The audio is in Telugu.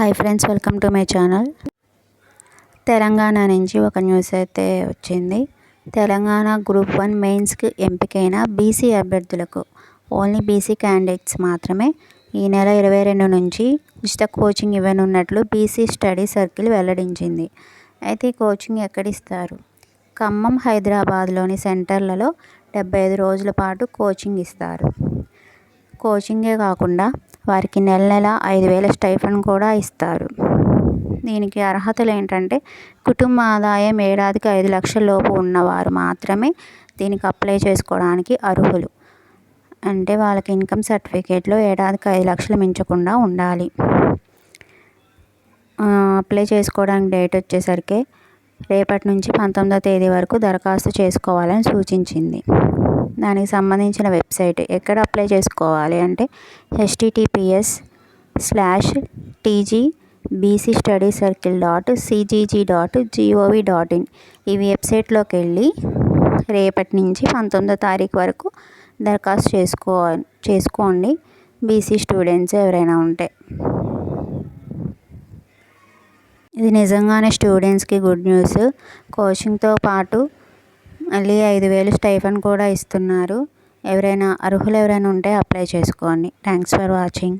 Hi friends welcome to my channel. Telangana నుంచి ఒక న్యూస్ అయితే వచ్చింది. తెలంగాణ గ్రూప్ వన్ మెయిన్స్కి ఎంపికైన బీసీ అభ్యర్థులకు ఓన్లీ బీసీ క్యాండిడేట్స్ మాత్రమే ఈ నెల ఇరవై రెండు నుంచి ఉచిత కోచింగ్ ఇవ్వనున్నట్లు బీసీ స్టడీ సర్కిల్ వెల్లడించింది. అయితే కోచింగ్ ఎక్కడిస్తారు? ఖమ్మం హైదరాబాద్లోని సెంటర్లలో డెబ్బై ఐదు రోజుల పాటు కోచింగ్ ఇస్తారు. కోచింగే కాకుండా వారికి నెల నెల ఐదు వేల స్టైఫండ్ కూడా ఇస్తారు. దీనికి అర్హతలు ఏంటంటే కుటుంబ ఆదాయం ఏడాదికి ఐదు లక్షల లోపు ఉన్నవారు మాత్రమే దీనికి అప్లై చేసుకోవడానికి అర్హులు. అంటే వాళ్ళకి ఇన్కమ్ సర్టిఫికేట్లో ఏడాదికి ఐదు లక్షలు మించకుండా ఉండాలి. అప్లై చేసుకోవడానికి డేట్ వచ్చేసరికి రేపటి నుంచి పంతొమ్మిదో తేదీ వరకు దరఖాస్తు చేసుకోవాలని సూచించింది. దానికి సంబంధించిన వెబ్సైట్. ఎక్కడ అప్లై చేసుకోవాలి అంటే HTTPS slash TG BC study circle dot CGG dot GOV dot IN ఈ వెబ్సైట్లోకి వెళ్ళి రేపటి నుంచి పంతొమ్మిదో తారీఖు వరకు దరఖాస్తు చేసుకో చేసుకోండి. బీసీ స్టూడెంట్స్ ఎవరైనా ఉంటే. ఇది నిజంగానే స్టూడెంట్స్కి గుడ్ న్యూస్. కోచింగ్తో పాటు మళ్ళీ ఐదు వేలు స్టైఫండ్ కూడా ఇస్తున్నారు. ఎవరైనా అర్హులు ఎవరైనా ఉంటే అప్లై చేసుకోండి. Thanks for watching.